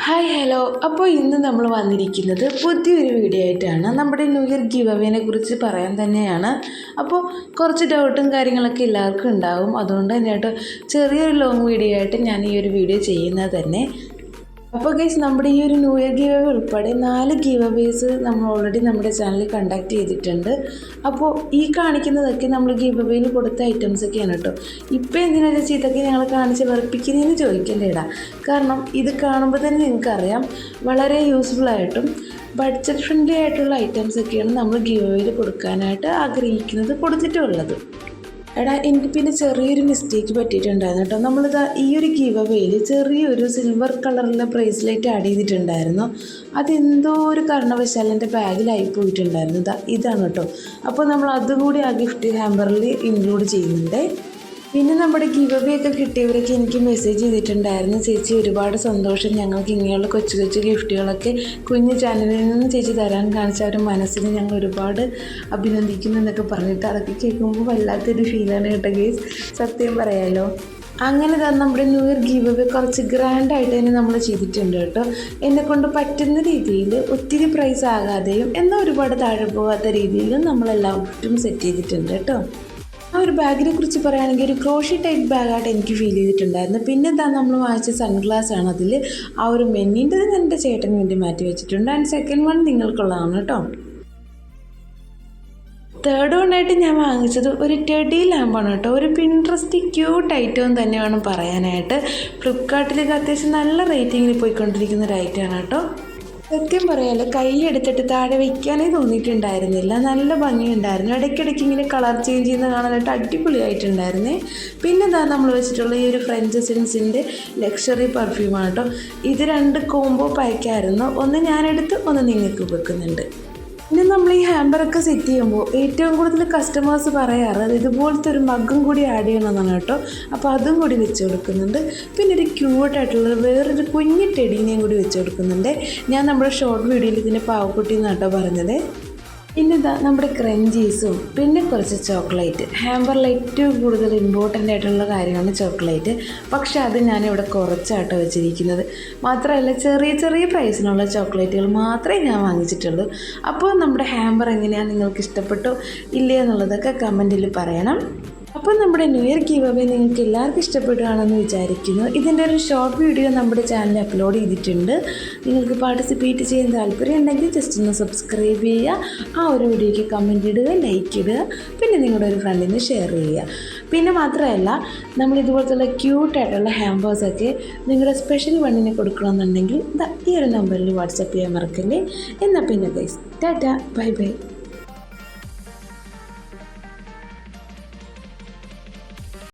Hi hello അപ്പോൾ ഇന്ന് നമ്മൾ വന്നിരിക്കുന്നത് പുതിയൊരു വീഡിയോ ആയിട്ടാണ്. നമ്മുടെ ന്യൂ ഇയർ ഗീവ് അവേനെ കുറിച്ച് പറയാൻ തന്നെയാണ്. അപ്പോൾ കുറച്ച് ഡൗട്ടും കാര്യങ്ങളൊക്കെ എല്ലാവർക്കും ഉണ്ടാവും. അതുകൊണ്ട് തന്നെ കേട്ടോ ചെറിയൊരു ലോങ് വീഡിയോ ആയിട്ട് ഞാൻ ഈ ഒരു വീഡിയോ ചെയ്യുന്നത് തന്നെ. അപ്പോൾ ഗൈസ് നമ്മുടെ ഈ ഒരു ന്യൂ ഇയർ ഗീവ് അവേ ഉൾപ്പെടെ നാല് ഗീവ് അവേസ് നമ്മൾ ഓൾറെഡി നമ്മുടെ ചാനലിൽ കണ്ടക്ട് ചെയ്തിട്ടുണ്ട്. അപ്പോൾ ഈ കാണിക്കുന്നതൊക്കെ നമ്മൾ ഗീവ് അവേയിൽ കൊടുത്ത ഐറ്റംസ് ഒക്കെയാണ് കേട്ടോ ഇപ്പോൾ എന്തിനാ ചേച്ചി ഇതൊക്കെ ഞങ്ങൾ കാണിച്ച് വെറുപ്പിക്കുന്നതെന്ന് ചോദിക്കേണ്ടേടാ. കാരണം ഇത് കാണുമ്പോൾ തന്നെ നിങ്ങൾക്കറിയാം വളരെ യൂസ്ഫുൾ ആയിട്ടും ബഡ്ജറ്റ് ഫ്രണ്ട്ലി ആയിട്ടുള്ള ഐറ്റംസ് ഒക്കെയാണ് നമ്മൾ ഗീവ് അവേയിൽ കൊടുക്കാനായിട്ട് ആഗ്രഹിക്കുന്നത് കൊടുത്തിട്ടുള്ളത്. എടാ എനിക്ക് പിന്നെ ചെറിയൊരു മിസ്റ്റേക്ക് പറ്റിയിട്ടുണ്ടായിരുന്നു കേട്ടോ. നമ്മളിതാ ഈ ഒരു ഗീവ് അവയിൽ ചെറിയൊരു സിൽവർ കളറിലെ ബ്രേസ്ലെറ്റ് ആഡ് ചെയ്തിട്ടുണ്ടായിരുന്നു. അതെന്തോ ഒരു കാരണവശാൽ എന്റെ ബാഗിലായി പോയിട്ടുണ്ടായിരുന്നു. ഇതാ ഇതാണ് കേട്ടോ. അപ്പോൾ നമ്മൾ അതുകൂടി ആ ഗിഫ്റ്റ് ഹാമ്പറിൽ ഇൻക്ലൂഡ് ചെയ്യുന്നുണ്ട്. പിന്നെ നമ്മുടെ ഗിവ് അവേ ഒക്കെ കിട്ടിയവരൊക്കെ എനിക്ക് മെസ്സേജ് ചെയ്തിട്ടുണ്ടായിരുന്നു. ചേച്ചി ഒരുപാട് സന്തോഷം. ഞങ്ങൾക്ക് ഇങ്ങനെയുള്ള കൊച്ചു കൊച്ചു ഗിഫ്റ്റുകളൊക്കെ കുഞ്ഞു ചാനലിൽ നിന്ന് ചേച്ചി തരാൻ കാണിച്ച ഒരു മനസ്സിന് ഞങ്ങൾ ഒരുപാട് അഭിനന്ദിക്കുന്നു എന്നൊക്കെ പറഞ്ഞിട്ട് അതൊക്കെ കേൾക്കുമ്പോൾ വല്ലാത്തൊരു ഫീലാണ് കേട്ടോ ഗേസ് സത്യം പറയാലോ. അങ്ങനെ തന്നെ നമ്മുടെ ന്യൂ ഇയർ ഗീവ് അവേ കുറച്ച് ഗ്രാൻഡായിട്ട് തന്നെ നമ്മൾ ചെയ്തിട്ടുണ്ട് കേട്ടോ. എന്നെക്കൊണ്ട് പറ്റുന്ന രീതിയിൽ ഒത്തിരി പ്രൈസ് ആകാതെയും എന്നാൽ ഒരുപാട് താഴെ പോകാത്ത രീതിയിലും നമ്മളെല്ലാം ഗിഫ്റ്റും സെറ്റ് ചെയ്തിട്ടുണ്ട് കേട്ടോ. ആ ഒരു ബാഗിനെ കുറിച്ച് പറയുകയാണെങ്കിൽ ഒരു ക്രോഷി ടൈപ്പ് ബാഗായിട്ട് എനിക്ക് ഫീൽ ചെയ്തിട്ടുണ്ടായിരുന്നു. പിന്നെ എന്താ നമ്മൾ വാങ്ങിച്ച സൺഗ്ലാസ് ആണ് അതിൽ ആ ഒരു മെന്നിന്റെത് എന്റെ ചേട്ടന് വേണ്ടി മാറ്റി വെച്ചിട്ടുണ്ട്. ആൻഡ് സെക്കൻഡ് വൺ നിങ്ങൾക്കുള്ളതാണ് കേട്ടോ. തേർഡ് വണ്ണായിട്ട് ഞാൻ വാങ്ങിച്ചത് ഒരു ടെഡി ലാമ്പാണ് കേട്ടോ. ഒരു പിൻട്രസ്റ്റ് ക്യൂട്ട് ഐറ്റം തന്നെ വേണം പറയാനായിട്ട്. ഫ്ലിപ്കാർട്ടിലേക്ക് അത്യാവശ്യം നല്ല റേറ്റിങ്ങിൽ പോയിക്കൊണ്ടിരിക്കുന്ന ഒരു ഐറ്റമാണ് കേട്ടോ. സത്യം പറയാലോ കൈയെടുത്തിട്ട് താഴെ വെക്കാനേ തോന്നിയിട്ടുണ്ടായിരുന്നില്ല. നല്ല ഭംഗിയുണ്ടായിരുന്നു. ഇടയ്ക്കിടയ്ക്ക് ഇങ്ങനെ കളർ ചേഞ്ച് ചെയ്യുന്ന കാണാനായിട്ട് അടിപൊളിയായിട്ടുണ്ടായിരുന്നേ. പിന്നെ എന്താ നമ്മൾ വെച്ചിട്ടുള്ള ഈ ഒരു ഫ്രഞ്ച് സിൻസിന്റെ ലക്ഷറി പെർഫ്യൂമാണ് കേട്ടോ ഇത് രണ്ട് കോംബോ പാക്കായിരുന്നു ഒന്ന് ഞാനെടുത്ത് ഒന്ന് നിങ്ങൾക്ക് വെക്കുന്നുണ്ട്. പിന്നെ നമ്മൾ ഈ ഹാമ്പറൊക്കെ സെറ്റ് ചെയ്യുമ്പോൾ ഏറ്റവും കൂടുതൽ കസ്റ്റമേഴ്സ് പറയാറ് ഇതുപോലത്തെ ഒരു മഗ്ഗും കൂടി ആഡ് ചെയ്യണമെന്നാണ് കേട്ടോ. അപ്പോൾ അതും കൂടി വെച്ച് കൊടുക്കുന്നുണ്ട്. പിന്നെ ഒരു ക്യൂട്ടായിട്ടുള്ള വേറൊരു കുഞ്ഞു ടെടീനെയും കൂടി വെച്ച് കൊടുക്കുന്നുണ്ട്. ഞാൻ നമ്മുടെ ഷോർട്ട് വീഡിയോയിൽ ഇതിന്റെ പാവക്കുട്ടി എന്നാണ് കേട്ടോ പറഞ്ഞത്. പിന്നെ ഇതാ നമ്മുടെ ക്രഞ്ചീസും പിന്നെ കുറച്ച് ചോക്ലേറ്റ്. ഹാമ്പറിൽ ഏറ്റവും കൂടുതൽ ഇമ്പോർട്ടന്റ് ആയിട്ടുള്ള കാര്യമാണ് ചോക്ലേറ്റ്. പക്ഷേ അത് ഞാനിവിടെ കുറച്ചാട്ടോ വെച്ചിരിക്കുന്നത്. മാത്രമല്ല ചെറിയ ചെറിയ പ്രൈസിനുള്ള ചോക്ലേറ്റുകൾ മാത്രമേ ഞാൻ വാങ്ങിച്ചിട്ടുള്ളൂ. അപ്പോൾ നമ്മുടെ ഹാമ്പർ എങ്ങനെയാണ് നിങ്ങൾക്ക് ഇഷ്ടപ്പെട്ടു? ഇല്ലേ എന്നുള്ളതൊക്കെ കമന്റിൽ പറയണം. അപ്പോൾ നമ്മുടെ ന്യൂ ഇയർ ഗീവ് അവേ നിങ്ങൾക്ക് എല്ലാവർക്കും ഇഷ്ടപ്പെടുകയാണെന്ന് വിചാരിക്കുന്നു. ഇതിന്റെ ഒരു ഷോർട്ട് വീഡിയോ നമ്മുടെ ചാനലിൽ അപ്ലോഡ് ചെയ്തിട്ടുണ്ട്. നിങ്ങൾക്ക് പാർട്ടിസിപ്പേറ്റ് ചെയ്യാൻ താല്പര്യം ഉണ്ടെങ്കിൽ ജസ്റ്റ് ഒന്ന് സബ്സ്ക്രൈബ് ചെയ്യുക. ആ ഒരു വീഡിയോയ്ക്ക് കമന്റ് ഇടുക ലൈക്ക് ഇടുക പിന്നെ നിങ്ങളുടെ ഒരു ഫ്രണ്ടിന് ഷെയർ ചെയ്യുക. പിന്നെ മാത്രമല്ല നമ്മൾ ഇതുപോലത്തുള്ള ക്യൂട്ടായിട്ടുള്ള ഹാമ്പേഴ്സൊക്കെ നിങ്ങളുടെ സ്പെഷ്യൽ വണ്ണിന് കൊടുക്കണമെന്നുണ്ടെങ്കിൽ ഈ ഒരു നമ്പറിൽ വാട്സപ്പ് ചെയ്യാൻ മറക്കല്ലേ? എന്നാൽ പിന്നെ ഗൈസ് ടാറ്റ ബൈ ബൈ